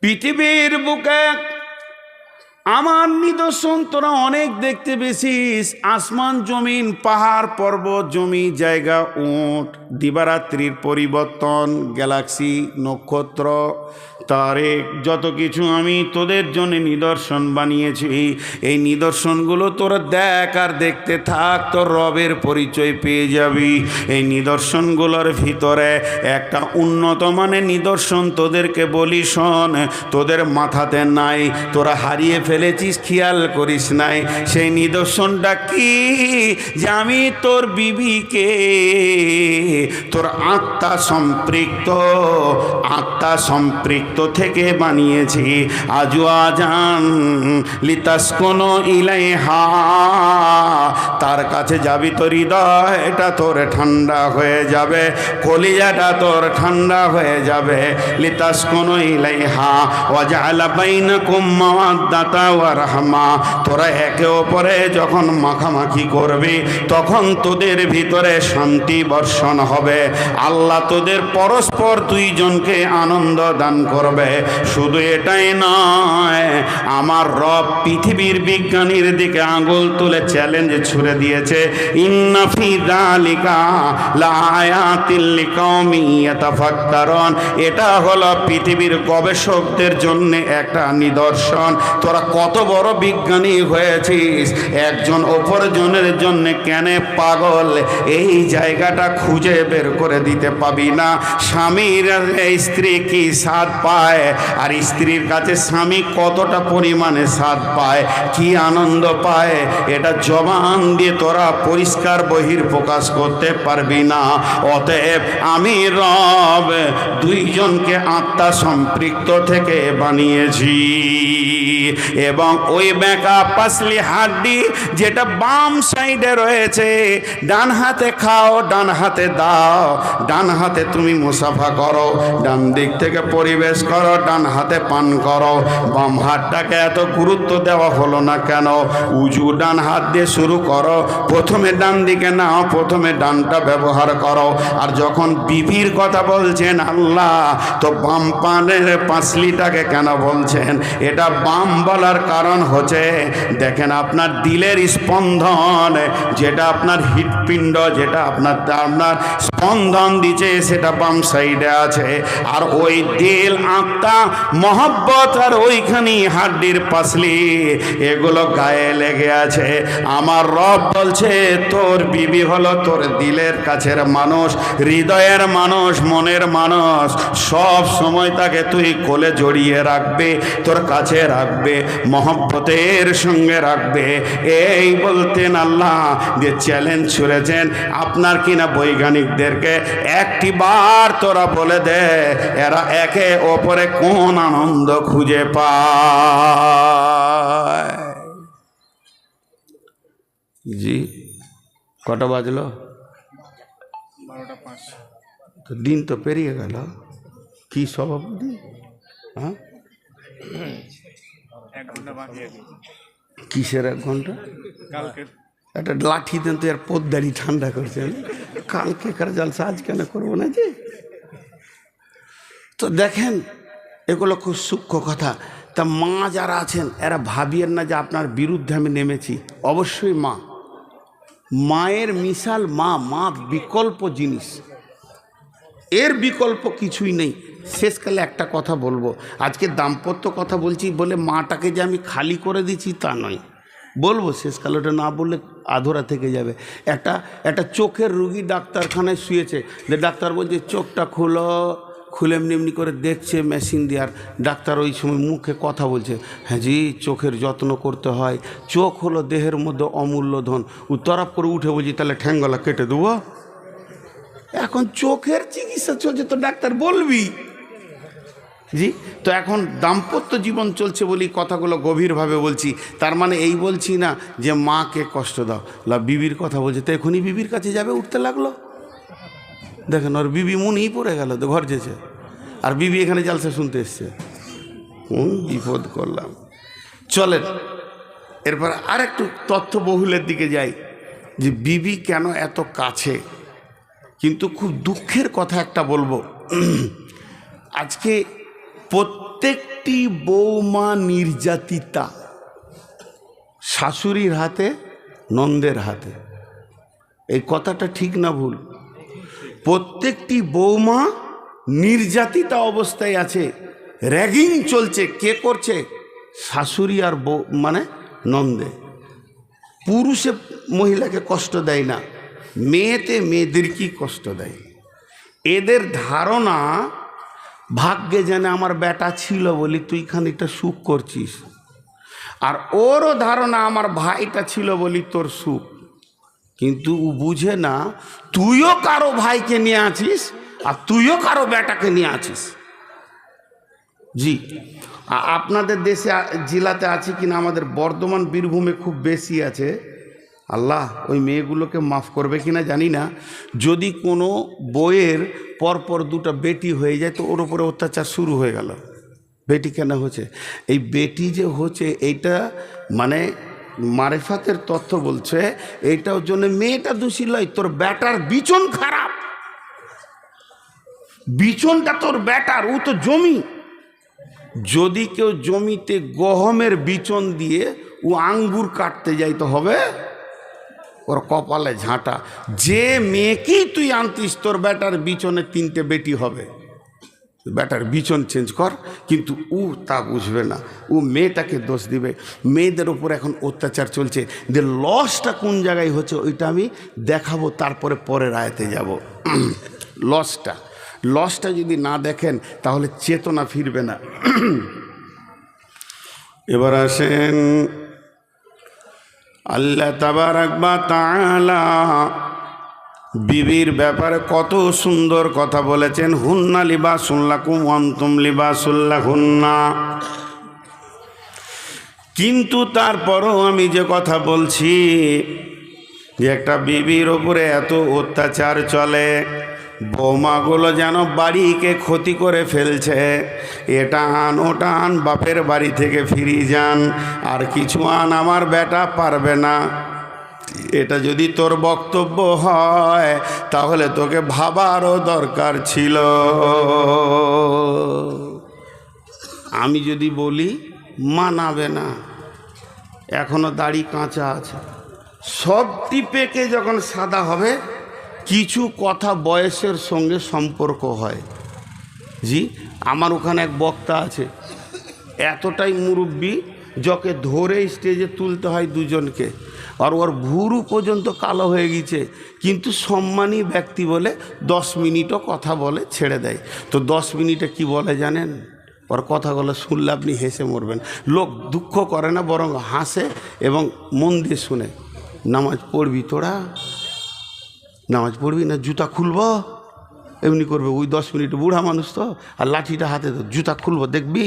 পৃথিবীর বুকে আমার নিদর্শন, তোরা অনেক দেখতে পেয়েছিস। আসমান জমিন, পাহাড়, পর্বত, জমি, জায়গা, উঁট, দিবারাত্রির পরিবর্তন, গ্যালাক্সি, নক্ষত্র তারেক, যত কিছু আমি তোদের জন্য নিদর্শন বানিয়েছি, এই নিদর্শনগুলো তোরা দেখ আর দেখতে থাক, তোর রবের পরিচয় পেয়ে যাবি। এই নিদর্শনগুলোর ভিতরে একটা উন্নত মানের নিদর্শন তোদেরকে বলি, শোন, তোদের মাথাতে নাই, তোরা হারিয়ে ফেলেছিস, খেয়াল করিস নাই। সেই নিদর্শনটা কি? যে আমি তোর বিবিকে, তোর আত্মা সম্পৃক্ত আত্মা সম্পৃক্ত থেকে বানিয়েছি। আজু আজান লিতাস কোনো ইলাইহা। তার কাছে যাবি তোর হৃদয়টা তোর ঠান্ডা হয়ে যাবে। কলিজাটা তোর ঠান্ডা হয়ে যাবে। লিতাস কোনো ইলাইহা। ওয়াজালা বাইনা কুম্মাওয়াদ্দাতা ওয়া রাহমা। তোরা একে অপরে যখন মাখামাখি করবি, তখন তোদের ভিতরে শান্তি বর্ষণ হবে। আল্লাহ তোদের পরস্পর দুইজনকে আনন্দ দান করবে। শুধু এটাই নয়, আমার রব পৃথিবীর বিজ্ঞানীর দিকে আঙুল তুলে চ্যালেঞ্জ ছুড়ে দিয়েছে। ইন্নাফি দালিকা লায়াতিল লিকাউমি ইয়াতাফাক্কারুন। এটা হলো পৃথিবীর গবেষকদের জন্য একটা নিদর্শন। তোরা কত বড় বিজ্ঞানী হয়েছিস, একজন অপরজনের জন্য কেন পাগল? এই জায়গাটা খুঁজে বের করে দিতে পাবি না। স্বামীর স্ত্রী কি স্বাদ পায়। আর স্ত্রীর কাছে স্বামী কতটা পরিমাণে স্বাদ পায়, কি আনন্দ পায়, এটা জবান দিয়ে তোরা পরিষ্কার বহির প্রকাশ করতে পারবি না। অতএব আমি রব দুইজনকে আত্মা সম্পৃক্ত থেকে বানিয়েছি। এবং ওই ব্যাকা পাসলি হাড্ডি যেটা বাম সাইডে রয়েছে, ডান হাতে খাও, ডান হাতে দাও, ডান হাতে তুমি মুসাফা করো, ডান দিক থেকে পরিবেশ করো, ডান হাতে পান করো। বাম হাতটাকে এত গুরুত্ব দেওয়া হলো না কেন? উজু ডান হাত দিয়ে শুরু করো, প্রথমে ডান দিকে নাও, প্রথমে ডানটা ব্যবহার করো। আর যখন বিবির কথা বলছেন আল্লাহ, তো বাম পানের পাঁচলিটাকে কেন বলছেন? এটা বাম বলার কারণ হচ্ছে, দেখেন আপনার দিলের স্পন্দন, যেটা আপনার হৃৎপিণ্ড, যেটা আপনার আপনার স্পন্দন দিচ্ছে, সেটা বাম সাইডে আছে। আর ওই দিল, আত্মা, মহব্বত, আর ওইখানে হাড্ডির পাসলি, এগুলো গায়ে লেগে আছে। আমার রব বলছে, তোর বিবি হলো তোর দিলের কাছের মানুষ, হৃদয়ের মানুষ, মনের মানুষ। সব সময় তাকে তুই কোলে জড়িয়ে রাখবে, তোর কাছে রাখবে। মহব্বতের সঙ্গে রাখবে। এই বলতেন আল্লাহ যে চ্যালেঞ্জ ছুড়েছেন। আপনার কিনা বৈজ্ঞানিকদেরকে একটি বার তোরা বলে দে, এরা একে ওপরে কোন আনন্দ খুঁজে পায়। জি, কটা বাজলো? তো দিন তো পেরিয়ে গেল। কি সভাপতি হ্যাঁ? কিসের এক ঘণ্টা? একটা লাঠি দেন তো আর পোদ্দারি ঠান্ডা করছেন কালকে কার জালসা আজ কেন করব না যে? তো দেখেন এগুলো খুব সূক্ষ্ম কথা। তা মা যারা আছেন এরা ভাবিয়েন না যে আপনার বিরুদ্ধে আমি নেমেছি। অবশ্যই মা। মায়ের মিশাল মা মা বিকল্প জিনিস। এর বিকল্প কিছুই নেই। শেষকালে একটা কথা বলব। আজকে দাম্পত্য কথা বলছি বলে মাটাকে যে আমি খালি করে দিচ্ছি তা নয়। বলব শেষকালে ওটা না বললে আধরা থেকে যাবে। একটা একটা চোখের রুগী ডাক্তারখানায় শুয়েছে। যে ডাক্তার বলছে, চোখটা খুলো। খুলে এমনি এমনি করে দেখছে মেশিন দেওয়ার ডাক্তার ওই সময় মুখে কথা বলছে। হ্যাঁ জি, চোখের যত্ন করতে হয়। চোখ হলো দেহের মধ্যে অমূল্য ধন। তরফ করে উঠে বলছি, তাহলে ঠ্যাঙ্গলা কেটে দেবো? এখন চোখের চিকিৎসা চলছে তো ডাক্তার বলবি। জি? তো এখন দাম্পত্য জীবন চলছে বলি কথাগুলো গভীরভাবে বলছি। তার মানে এই বলছি না যে মাকে কষ্ট দাও। লা বিবির কথা বলছে। তো এখনই বিবির কাছে যাবে, উঠতে লাগল? দেখেন, ওর বিবি মুনিই পড়ে গেল, তো ঘর যেছে। আর বিবি এখানে জালসা শুনতে এসছে। হুম বিপদ করলাম। চলেন, এরপর আর একটু তথ্য বহুলের দিকে যাই। যে বিবি কেন এত কাছে? কিন্তু খুব দুঃখের কথা একটা বলব। আজকে প্রত্যেকটি বৌমা নির্যাতিতা। শাশুড়ির হাতে, নন্দের হাতে। এই কথাটা ঠিক না ভুল? প্রত্যেকটি বৌমা নির্যাতিতা অবস্থায় আছে, র্যাগিং চলছে, কে করছে? শাশুড়ি আর বউ মানে নন্দে। পুরুষে মহিলাকে কষ্ট দেয় না, মেয়েতে মেয়েদেরকেই কষ্ট দেয়। এদের ধারণা ভাগ্যে জানে আমার বেটা ছিল বলি তুই খানিকটা সুখ করছিস। আর ওরও ধারণা আমার ভাইটা ছিল বলি তোর সুখ। কিন্তু ও বুঝে না, তুইও কারও ভাইকে নিয়ে আছিস আর তুইও কারও বেটাকে নিয়ে আছিস। জি আপনাদের দেশে জেলাতে আছে কিনা আমাদের বর্ধমান বীরভূমে খুব বেশি আছে। আল্লাহ ওই মেয়েগুলোকে মাফ করবে কিনা জানি না। যদি কোনো বইয়ের পরপর দুটো বেটি হয়ে যায়, তো ওর উপরে অত্যাচার শুরু হয়ে গেল। বেটি কেন হচ্ছে? এই বেটি যে হচ্ছে, এইটা মানে মারেফাতের তথ্য বলছে, এইটার জন্য মেয়েটা দোষী লয়, তোর ব্যাটার বিচন খারাপ। বিচনটা তোর ব্যাটার, ও তো জমি। যদি কেউ জমিতে গহমের বিচন দিয়ে ও আঙ্গুর কাটতে যাই তো হবে ওর কপালে ঝাঁটা। যে মেয়েকেই তুই আনতিস, তোর ব্যাটার বিচনে তিনটে বেটি হবে। ব্যাটার বিচন চেঞ্জ কর, কিন্তু ও তা বুঝবে না। ও মেয়েটাকে দোষ দিবে। মেয়েদের ওপর এখন অত্যাচার চলছে। যে লসটা কোন জায়গায় হচ্ছে ওইটা আমি দেখাবো, তারপরে পরের আয়তে যাব। লসটা লসটা যদি না দেখেন, তাহলে চেতনা ফিরবে না। এবার আসেন আল্লাহ তাবারাক বা তাআলা বিবির ব্যাপারে কত সুন্দর কথা বলেছেন। হুন্না লিবা লিবাসুল্লাকুম অন্তুম লিবাসুল্লাহ হুন্না কিন্তু তারপরও আমি যে কথা বলছি যে একটা বিবির ওপরে এত অত্যাচার চলে। বৌমাগুলো যেন বাড়িকে ক্ষতি করে ফেলছে। এটা আন ওটা আন বাপের বাড়ি থেকে ফিরি যান। আর কিছু আন আমার বেটা পারবে না। এটা যদি তোর বক্তব্য হয়, তাহলে তোকে ভাবারও দরকার ছিল। আমি যদি বলি, মানাবে না। এখনও দাড়ি কাঁচা আছে। সবটি পেকে যখন সাদা হবে কিছু কথা বয়সের সঙ্গে সম্পর্ক হয়। জি, আমার ওখানে এক বক্তা আছে। এতটাই মুরব্বী, যকে ধরে স্টেজে তুলতে হয় দুজনকে। আর ওর ভুরু পর্যন্ত কালো হয়ে গেছে কিন্তু সম্মানী ব্যক্তি বলে দশ মিনিটও কথা বলে ছেড়ে দেয়। তো দশ মিনিটে কি বলে জানেন? ওর কথাগুলো শুনলে আপনি হেসে মরবেন। লোক দুঃখ করে না, বরং হাসে এবং মন দিয়ে শুনে। নামাজ পড়বি তোরা? নামাজ পড়বি না, জুতা খুলব? এমনি করবে, ওই দশ মিনিট বুড়া মানুষ তো, আর লাঠিটা হাতে তো জুতা খুলবো, দেখবি?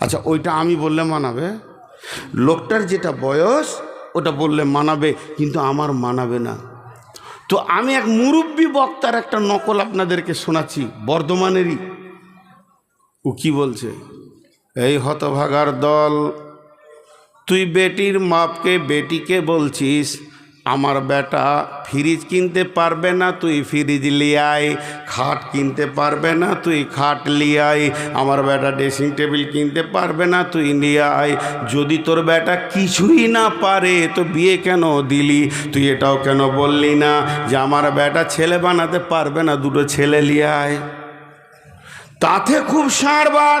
আচ্ছা ওইটা আমি বললে মানাবে। লোকটার যেটা বয়স, ওটা বললে মানাবে, কিন্তু আমার মানাবে না। তো আমি এক মুরব্বী বক্তার একটা নকল আপনাদেরকে শোনাচ্ছি, বর্ধমানেরই। ও কি বলছে? এই হতভাগার দল, তুই বেটির মাপকে বেটিকে বলছিস আমার বেটা ফ্রিজ কিনতে পারবে না, তুই ফ্রিজ লিয়াই খাট কিনতে পারবে না, তুই খাট লিয়াই আমার বেটা ড্রেসিং টেবিল কিনতে পারবে না, তুই লিয়াই যদি তোর বেটা কিছুই না পারে, তো বিয়ে কেন দিলি? তুই এটাও কেন বললি না যে আমার বেটা ছেলে বানাতে পারবে না, দুটো ছেলে লিয়াই তাতে খুব সারবার।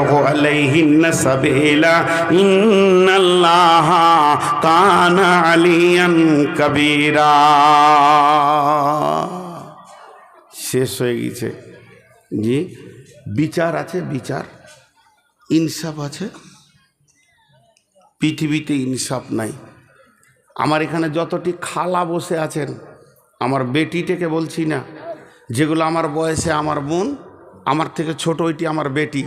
তাবগু আলাইহিন্না সাবিলা ইন্নাল্লাহা কানা আলিয়ান কাবীরা শেষ হয়ে গেছে। জি, বিচার আছে, বিচার। ইনসাফ আছে। পৃথিবীতে ইনসাফ নাই। আমার এখানে যতটি খালা বসে আছেন, আমার বেটিটাকে বলছি না, যেগুলো আমার বয়সে আমার বোন, আমার থেকে ছোট ওইটি আমার বেটি।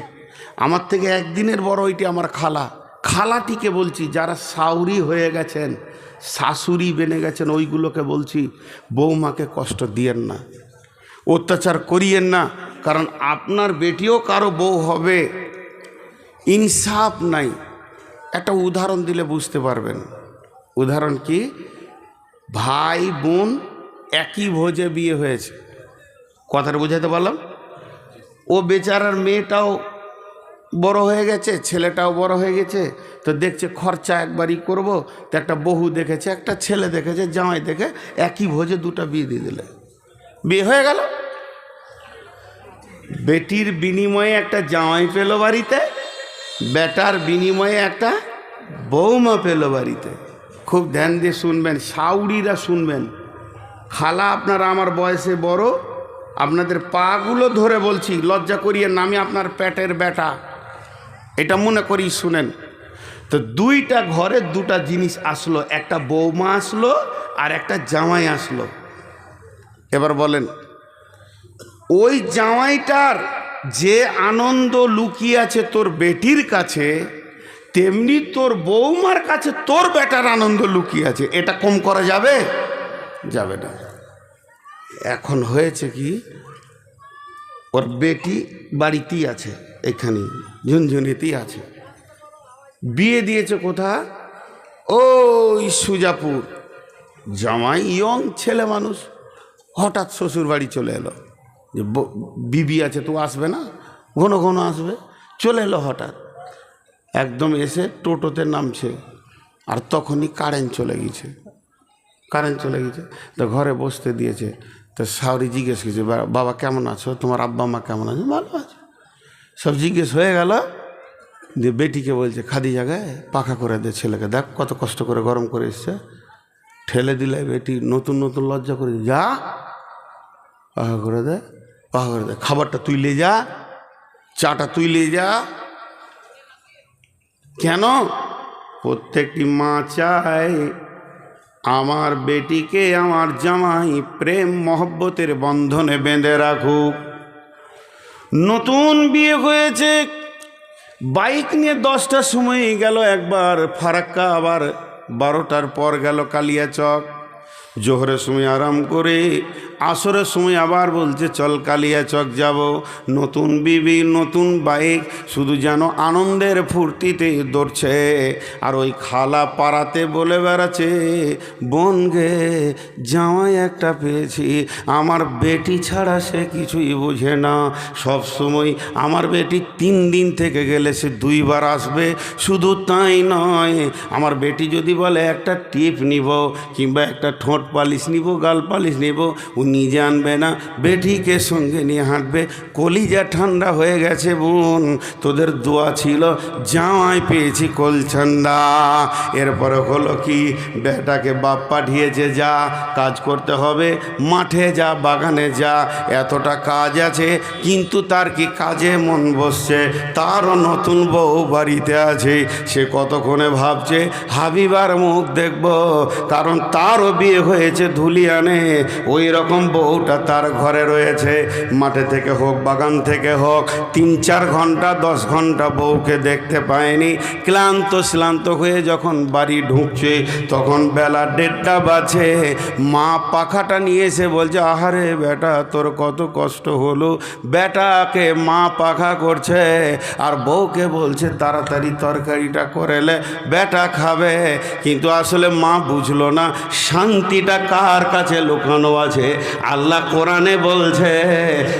আমার থেকে একদিনের বড় ওইটি আমার খালা। খালাটিকে বলছি, যারা সাউরি হয়ে গেছেন, শাশুড়ি বেনে গেছেন, ওইগুলোকে বলছি, বৌমাকে কষ্ট দিয়েন না, অত্যাচার করিয়েন না, কারণ আপনার বেটিও কারও বউ হবে। ইনসাফ নাই। একটা উদাহরণ দিলে বুঝতে পারবেন। উদাহরণ কি? ভাই, বোন একই ভোজে বিয়ে হয়েছে। কথাটা বুঝাতে পারলাম? ও বেচারার মেয়েটাও বড় হয়ে গেছে, ছেলেটাও বড় হয়ে গেছে, তো দেখছে খরচা একবারই করব, তো একটা বহু দেখেছে, একটা ছেলে দেখেছে, জামাই দেখে একই ভোজে দুটো বিয়ে দিয়ে দিলে। বিয়ে হয়ে গেল। বেটির বিনিময়ে একটা জামাই পেল বাড়িতে, বেটার বিনিময়ে একটা বৌমা পেল বাড়িতে। খুব ধ্যান দিয়ে শুনবেন, সাউরিরা শুনবেন। খালা আপনারা আমার বয়সে বড়, আপনাদের পাগুলো ধরে বলছি, লজ্জা করিয়ে নামে আপনার পেটের বেটা। এটা মনে করি শুনেন, তো দুইটা ঘরে দুটা জিনিস আসলো, একটা বৌমা আসলো আর একটা জামাই আসলো। এবার বলেন, ওই জামাইটার যে আনন্দ লুকিয়ে আছে তোর বেটির কাছে, তেমনি তোর বৌমার কাছে তোর বেটার আনন্দ লুকিয়ে আছে। এটা কম করা যাবে? যাবে না। এখন হয়েছে কি, ওর বেটি বাড়িতেই আছে। এখানে ঝুনঝুনিতেই আছে। বিয়ে দিয়েছে কোথা ওই সুজাপুর। জামাই ইয়ং ছেলে মানুষ। হঠাৎ শ্বশুর বাড়ি চলে এলো। যে বিবি আছে তো আসবে না? ঘন ঘন আসবে। চলে এলো হঠাৎ। একদম এসে টোটোতে নামছে। আর তখনই কারেন্ট চলে গেছে কারেন্ট চলে গেছে তো ঘরে বসতে দিয়েছে। তো সাউরি জিজ্ঞেস করছে বাবা কেমন আছো? তোমার আব্বা মা কেমন আছে? ভালো আছে। সব জিজ্ঞেস হয়ে গেল দিয়ে বেটিকে বলছে, খাদি জায়গায় পাখা করে দে ছেলেকে, দেখ কত কষ্ট করে গরম করে এসছে। ঠেলে দিলে বেটি নতুন নতুন লজ্জা করে যা, পাখা করে দে, পাখা করে দে। খাবারটা তুই যা, চাটা তুই লে যা। কেন? প্রত্যেকটি মা চায় আমার বেটিকে আমার জামাই প্রেম মহব্বতের বন্ধনে বেঁধে রাখুক। নতুন বিয়ে হয়েছে। বাইক নিয়ে দশটার সময় গেল একবার ফারাক্কা, আবার বারোটার পর গেল কালিয়াচক। জোহরের সময় আরাম করে আসরের সময় আবার বলছে, চল কালিয়া চক যাব। নতুন বিবি, নতুন বাইক। শুধু যেন আনন্দের ফুর্তিতে দৌড়ছে। আর ওই খালা পাড়াতে বলে বেড়াচ্ছে, বোন গে, জামাই একটা পেয়েছি। আমার বেটি ছাড়া সে কিছুই বোঝে না। সব সময় আমার বেটি তিন দিন থেকে গেলে সে দুইবার আসবে। শুধু তাই নয়, আমার বেটি যদি বলে, একটা টিপ নিব কিংবা একটা ঠোঁট পালিশ নিব, গাল পালিশ নিব নিজে আনবে না, বেটিকে সঙ্গে নিয়ে হাঁটবে। কলিজা ঠান্ডা হয়ে গেছে বোন, তোদের দোয়া ছিল, জামাই পেয়েছি কলছান্ডা এরপরে হলো কি, বেটাকে বাপ পাঠিয়েছে, যা, কাজ করতে হবে, মাঠে যা, বাগানে যা, এতটা কাজ আছে, কিন্তু তার কি কাজে মন বসছে? তারও নতুন বউ বাড়িতে আছে। সে কতক্ষণে ভাবছে, হাবিবার মুখ দেখব, কারণ তারও বিয়ে হয়েছে ধুলিয়ানে। ওই রকম বউটা তার ঘরে রয়েছে, মাঠে থেকে হোক, বাগান থেকে হোক, তিন চার ঘণ্টা, দশ ঘণ্টা বউকে দেখতে পায়নি। ক্লান্ত শ্লান্ত হয়ে যখন বাড়ি ঢুকছে, তখন বেলা দেড়টা বাজে। মা পাখাটা নিয়ে এসে বলছে, আহারে বেটা, তোর কত কষ্ট হলো। বেটাকে মা পাখা করছে আর বউকে বলছে, তাড়াতাড়ি তরকারিটা করেলে বেটা খাবে। কিন্তু আসলে মা বুঝলো না, শান্তিটা কার কাছে লুকানো আছে? আল্লাহ কোরআনে বলছে,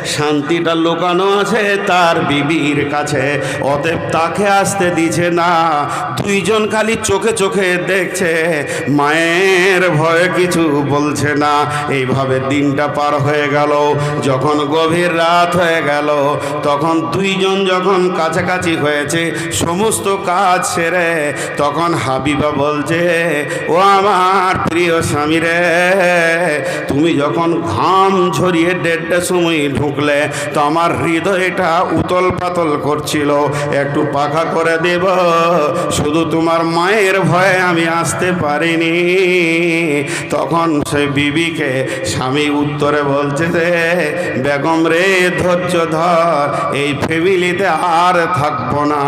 শান্তিটা লুকানো আছে তার বিবির কাছে। অতএব তাকে আসতে দিছে না। দুইজন খালি চোখে চোখে দেখছে, মায়ের ভয়ে কিছু বলছে না। এইভাবে দিনটা পার হয়ে গেল। যখন গভীর রাত হয়ে গেল, তখন দুইজন যখন কাছাকাছি হয়েছে, সমস্ত কাজ সেরে, তখন হাবিবা বলছে, ও আমার প্রিয় স্বামী রে, তুমি যখন ঘাম ঝরিয়ে দেড়টার সময় ঢুকলে তো আমার হৃদয়টা উতল পাতল করছিল। একটু পাখা করে দেব, শুধু তোমার মায়ের ভয়ে আমি আসতে পারিনি। তখন সে বিবিকে স্বামী উত্তরে বলছে যে, বেগম রে, ধৈর্য ধর, এই ফ্যামিলিতে আর থাকব না।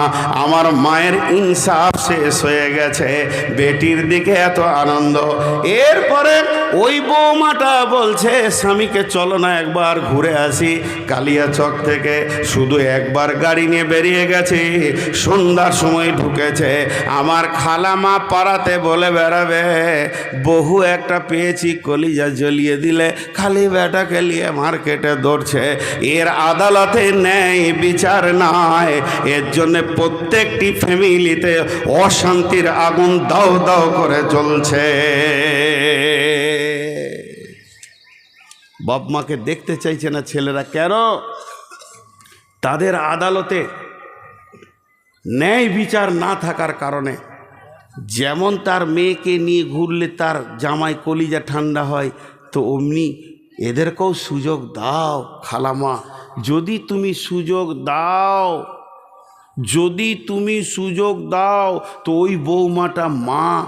আমার মায়ের ইনসাফ শেষ হয়ে গেছে। বেটির দিকে এত আনন্দ। এরপরে ওই বৌমাটা বলছে স্বামীকে চলো না একবার ঘুরে আসি কালিয়া চক থেকে। শুধু একবার গাড়ি নিয়ে বেরিয়ে গেছে। সন্ধ্যার সময় ঢুকেছে। আমার খালামা পাড়াতে বলে বেড়াবে। বহু একটা পেয়েছি, কলিজা জ্বলিয়ে দিলে। খালি বেটাকে নিয়ে মার্কেটে দৌড়ছে। এর আদালতে নেই, বিচার নাই। এর জন্য প্রত্যেকটি ফ্যামিলিতে অশান্তির আগুন দাও দাও করে জ্বলছে। বাপ মাকে দেখতে চাইছে না ছেলেরা কেন? তাদের আদালতে ন্যায় বিচার না থাকার কারণে যেমন তার মেয়েকে নিয়ে ঘুরলে তার জামাই কলিজা ঠান্ডা হয়, তো অমনি এদেরকেও সুযোগ দাও খালামা। যদি তুমি সুযোগ দাও, যদি তুমি সুযোগ দাও, তো ওই বৌমাটা মা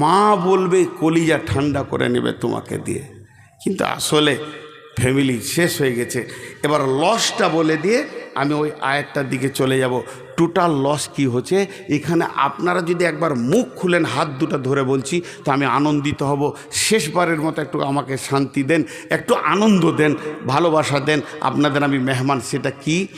মা বলবে কলিজা ঠান্ডা করে নেবে তোমাকে দিয়ে। কিন্তু আসলে ফ্যামিলি শেষ হয়ে গেছে। এবার লসটা বলে দিয়ে আমি ওই আয়েরটার দিকে চলে যাব। টোটাল লস কি হচ্ছে? এখানে আপনারা যদি একবার মুখ খুলেন, হাত দুটো ধরে বলছি, তো আমি আনন্দিত হব। শেষবারের মতো একটু আমাকে শান্তি দেন, একটু আনন্দ দেন, ভালোবাসা দেন। আপনাদের আমি মেহমান সেটা কি?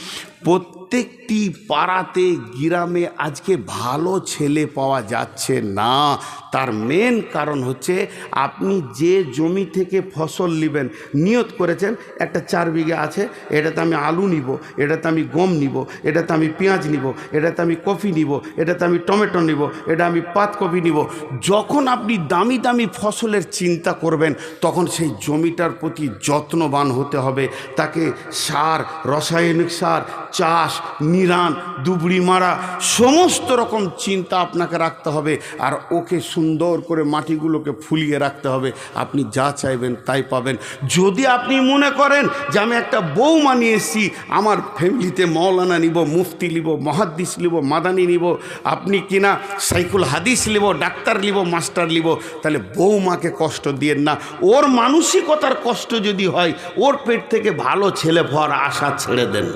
প্রত্যেকটি পাড়াতে, গ্রামে আজকে ভালো ছেলে পাওয়া যাচ্ছে না। তার মেন কারণ হচ্ছে আপনি যে জমি থেকে ফসল নেবেন, নিয়ত করেছেন, একটা চার বিঘে আছে, এটাতে আমি আলু নিব, এটাতে আমি গম নিব, এটাতে আমি পেঁয়াজ নিব, এটাতে আমি কফি নিব, এটাতে আমি টমেটো নিব, এটা আমি পাতকপি নিব। যখন আপনি দামি দামি ফসলের চিন্তা করবেন, তখন সেই জমিটার প্রতি যত্নবান হতে হবে। তাকে সার, রাসায়নিক সার, চাষ নিরান, দুবড়ি মারা, সমস্ত রকম চিন্তা আপনাকে রাখতে হবে। আর ওকে সুন্দর করে মাটিগুলোকে ফুলিয়ে রাখতে হবে। আপনি যা চাইবেন তাই পাবেন। যদি আপনি মনে করেন যে আমি একটা বৌমা নিয়ে এসেছি আমার ফ্যামিলিতে মৌলানা নিব, মুফতি নিব, মহাদ্দিস নিব, মাদানি নিব, আপনি কিনা সাইকুল হাদিস নিব, ডাক্তার নিব, মাস্টার নিব, তাহলে বৌমাকে কষ্ট দিয়েন না। ওর মানসিকতার কষ্ট যদি হয়, ওর পেট থেকে ভালো ছেলে ভর আশা ছেড়ে দেন।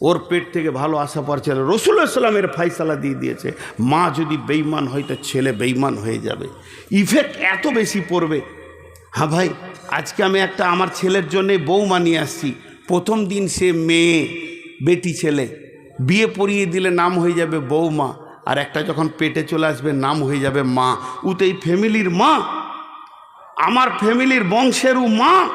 ওর পেট থেকে ভালো আশা পর ছেলে রসুল্লাহ সাল্লামের ফাইসালা দিয়ে দিয়েছে। মা যদি বেইমান হয় তো ছেলে বেইমান হয়ে যাবে। ইফেক্ট এত বেশি পড়বে। হ্যাঁ ভাই, আজকে আমি একটা আমার ছেলের জন্যে বৌমা নিয়ে আসছি। প্রথম দিন সে মেয়ে, বেটি ছেলে। বিয়ে পরিয়ে দিলে নাম হয়ে যাবে বৌমা আর একটা যখন পেটে চলে আসবে, নাম হয়ে যাবে মা। এই ফ্যামিলির মা। আমার ফ্যামিলির বংশেরও মা।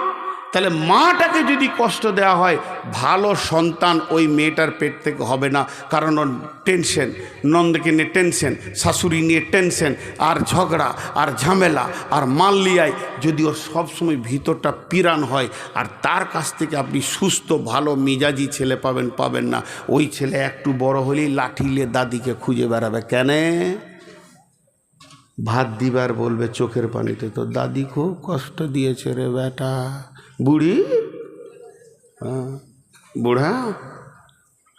তাহলে মাটাকে যদি কষ্ট দেওয়া হয়, ভালো সন্তান ওই মেয়েটার পেট থেকে হবে না। কারণ ওর টেনশন, নন্দকে নিয়ে টেনশন, শাশুড়ি নিয়ে টেনশন, আর ঝগড়া, আর ঝামেলা, আর মাল্লিয়ায় যদি ওর সবসময় ভিতরটা পিরান হয়, আর তার কাছ থেকে আপনি সুস্থ, ভালো মেজাজি ছেলে পাবেন পাবেন না। ওই ছেলে একটু বড় হলেই লাঠিলে দাদিকে খুঁজে বেড়াবে। কেনে? ভাত দিবার বলবে চোখের পানিতে। তো দাদি খুব কষ্ট দিয়েছে রে বেটা। বুড়ি? হ্যাঁ, বুড়া?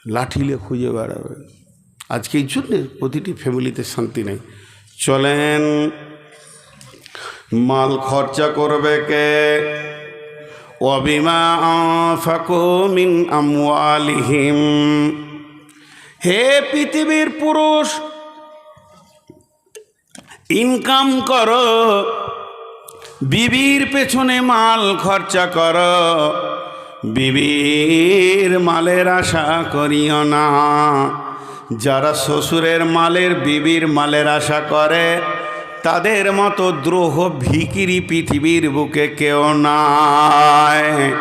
লাঠিলে খুঁজে বেড়াবে। আজকে এই জন্যে প্রতিটি ফ্যামিলিতে শান্তি নেই। চলেন মাল খরচা করবে কে? অবিমা হে পৃথিবীর পুরুষ ইনকাম করো। বিবির পেছনে মাল খরচা করো। বিবির মালের আশা করিও না। যারা শ্বশুরের মালের বিবির মালের আশা করে, তাদের মতো দ্রোহ ভিকিরি পৃথিবীর বুকে কেউ নাই।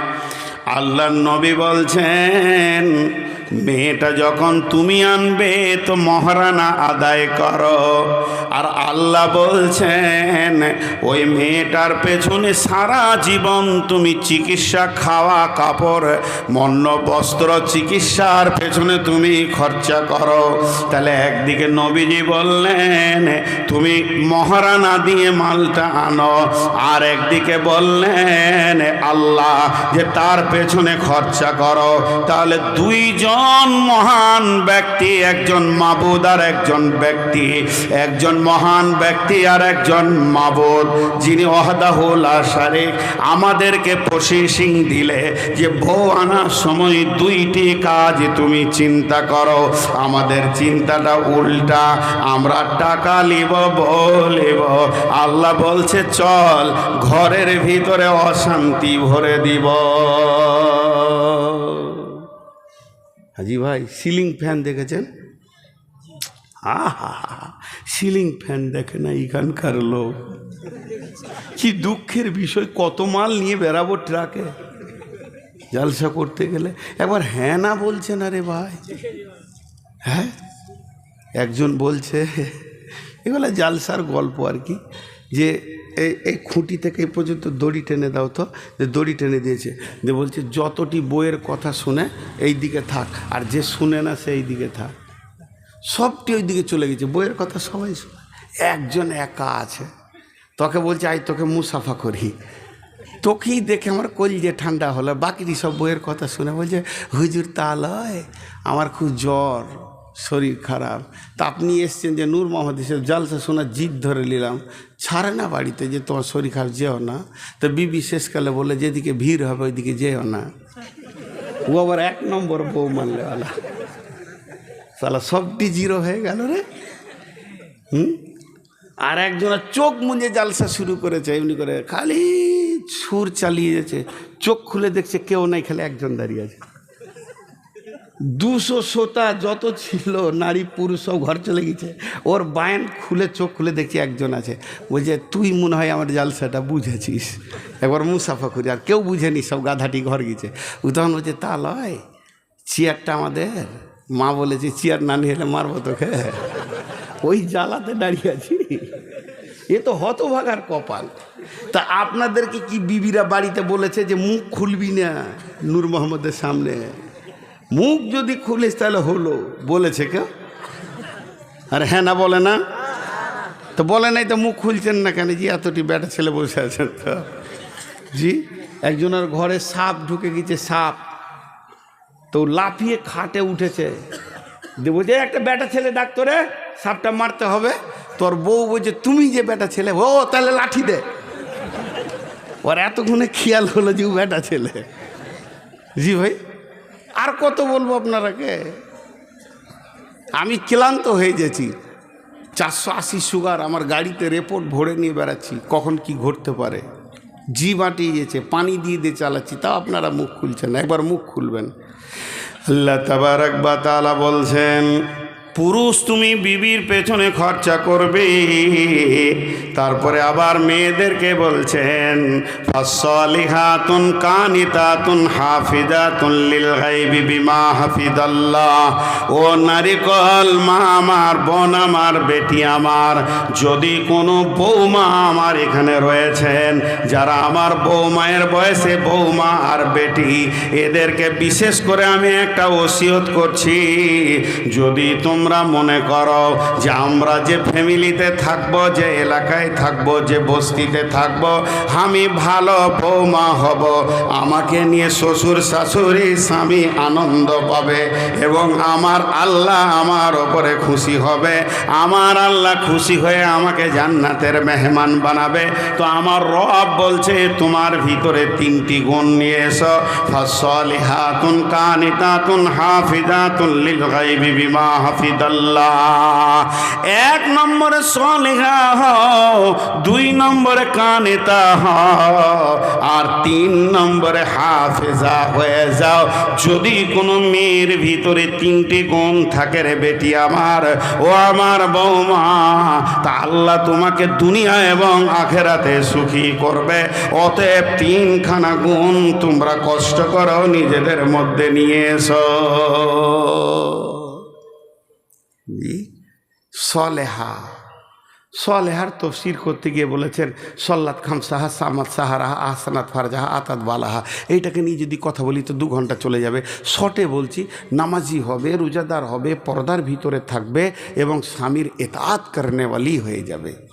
আল্লাহ নবী বলছেন মেয়েটা যখন তুমি আনবে তো মহারানা আদায় করো। আর আল্লাহ বলছেন, ওই মেয়েটার পেছনে সারা জীবন তুমি চিকিৎসা খাওয়া, কাপড় মন্ন বস্ত্র চিকিৎসার পেছনে তুমি খরচা করো। তাহলে একদিকে নবীজি বললেন, তুমি মহারানা দিয়ে মালটা আনো। আর একদিকে বললেন, আল্লাহ যে তার পেছনে খরচা করো। তাহলে দুইজন মহান ব্যক্তি, একজন মাবুদ আর একজন ব্যক্তি, একজন মহান ব্যক্তি আর একজন মাবুদ, যিনি ওহদাহুল আশারে আমাদেরকে প্রসেসিং দিলে যে বউ আনার সময় দুইটি কাজ তুমি চিন্তা করো। আমাদের চিন্তাটা উল্টা, আমরা টাকা লিব বলিব আল্লাহ বলছে, চল, ঘরের ভিতরে অশান্তি ভরে দিব। হাজি ভাই সিলিং ফ্যান দেখেছেন? আহা সিলিং ফ্যান দেখে না এখানকার লোক। কি দুঃখের বিষয়, কত মাল নিয়ে বেরাবো ট্রাকে জালসা করতে গেলে। একবার হ্যাঁ না বলছে না রে ভাই। হ্যাঁ? একজন বলছে, এগুলো জালসার গল্প আর কি, যে এই এই খুঁটি থেকে এই পর্যন্ত দড়ি টেনে দাও তো। যে দড়ি টেনে দিয়েছে। যে বলছে, যতটি বইয়ের কথা শুনে এই দিকে থাক, আর যে শুনে না সেই দিকে থাক। সবটি ওই দিকে চলে গেছে। বইয়ের কথা সবাই শোনে। একজন একা আছে। তোকে বলছে আই তোকে মুসাফা করি। তোকেই দেখে আমার কলজে ঠান্ডা হলো। বাকিটি সব বইয়ের কথা শুনে বলছে, হুজুর তা লয়, আমার খুব জ্বর। শরীর খারাপ। তা আপনি এসছেন যে নূর মোহাম্মদ হিসেব জালসা শোনার জিদ ধরে নিলাম। ছাড়ে না বাড়িতে যে তোমার শরীর খারাপ, যেও না। তো বিবি শেষকালে বলে যেদিকে ভিড় হবে, ওইদিকে যেও না। ও আবার এক নম্বর বউ মানলেওয়ালা। তাহলে সবটি জিরো হয়ে গেল রে? হুম? আর একজনের চোখ মুঞ্জে জালসা শুরু করেছে, এমনি করে খালি সুর চালিয়ে যাচ্ছে। চোখ খুলে দেখছে কেউ নাই, খালি একজন দাঁড়িয়ে আছে। দুশো শ্রোতা যত ছিল, নারী পুরুষ সব ঘর চলে গেছে। ওর বায়ান খুলে, চোখ খুলে দেখছি একজন আছে। বলছে, তুই মনে হয় আমার জালসাটা বুঝেছিস। একবার মুসাফা করি, আর কেউ বুঝেনি, সব গাধাটি ঘর গেছে। ও তখন বলছে, তা লয়, চেয়ারটা আমাদের। মা বলেছে, চেয়ার না নিয়ে হলে মারবো তোকে। ওই জ্বালাতে দাঁড়িয়ে আছি। এ তো হতভাগার কপাল। তা আপনাদেরকে কি বিবিরা বাড়িতে বলেছে যে মুখ খুলবি না নূর মোহাম্মদের সামনে? মুখ যদি খুলিস তাহলে হলো, বলেছে কেউ? আর হ্যাঁ না, বলে না। তো বলে নাই তো মুখ খুলছেন না কেন? জি, এতটি বেটা ছেলে বসে আছেন তো। জি, একজনের ঘরে সাপ ঢুকে গেছে, সাপ। তো লাফিয়ে খাটে উঠেছে। বলছে একটা বেটা ছেলে ডাক্তারে সাপটা মারতে হবে। তোর বউ বলছে, তুমি যে বেটা ছেলে, ও, তাহলে লাঠি দে। ওর এতক্ষণে খেয়াল হলো যে ও বেটা ছেলে। জি ভাই? আর কত বলব আপনারাকে? আমি ক্লান্ত হয়ে গেছি। চারশো আশি সুগার আমার গাড়িতে রিপোর্ট ভরে নিয়ে বেড়াচ্ছি। কখন কি ঘটতে পারে? জি বাটিয়ে গেছে, পানি দিয়ে দিয়ে চালাচ্ছি, তাও আপনারা মুখ খুলছেন একবার মুখ খুলবেন। আল্লাহ তাবারাক বা তাআলা বলছেন, পুরুষ তুমি বিবির পেছনে খরচা করবে। তারপরে আবার মেয়েদেরকে বলছেন, ফাসলিহাতুন কানিতাতুন হাফিজাতুন লিল গায়বি বিমা হাফিজাল্লাহ ও নারিকল, মা আমার, বোন আমার, বেটি আমার, যদি কোনো বৌমা আমার এখানে রয়েছেন, যারা আমার বৌমায়ের বয়সে বৌমা আর বেটি, এদেরকে বিশেষ করে আমি একটা ওসিয়ত করছি। যদি তোমরা মনে করো যে আমরা যে ফ্যামিলিতে থাকব, যে এলাকায় থাকব, যে বস্তিতে থাকব, আমি ভালো বৌমা হব। আমাকে নিয়ে শ্বশুর শাশুড়ি স্বামী আনন্দ পাবে এবং আমার আল্লাহ আমার ওপরে খুশি হবে। আমার আল্লাহ খুশি হয়ে আমাকে জান্নাতের মেহমান বানাবে। তো আমার রব বলছে, তোমার ভিতরে তিনটি গুণ নিয়ে এসো। ফসলিহাতুন কানিতাতুন হাফিজাতুন লিল গায়বি বিমা হাফিজাল্লাহ এক নম্বরে সলিহা হও যাও দুই নম্বরে কানেতা হও আর তিন নম্বরে হাফেজা হয়ে যাও। যদি কোনো মেয়ের ভিতরে তিনটি গুণ থাকে রে বেটি আমার, ও আমার বৌমা, তা আল্লাহ তোমাকে দুনিয়া এবং আখেরাতে সুখী করবে। অতএব তিনখানা গুণ তোমরা কষ্ট করো, নিজেদের মধ্যে নিয়ে এসো। সলেহা। সলেহার তফসির করতে গিয়ে বলেছেন, সল্লাত খাম সাহা, সামাদ সাহারাহা আহসানাত ফারজাহা আতাদ বালাহা। এইটাকে নিয়ে যদি কথা বলি তো দু ঘণ্টা চলে যাবে। শটে বলছি, নামাজি হবে, রোজাদার হবে, পর্দার ভিতরে থাকবে এবং স্বামীর এতাত কারণেওয়ালি হয়ে যাবে।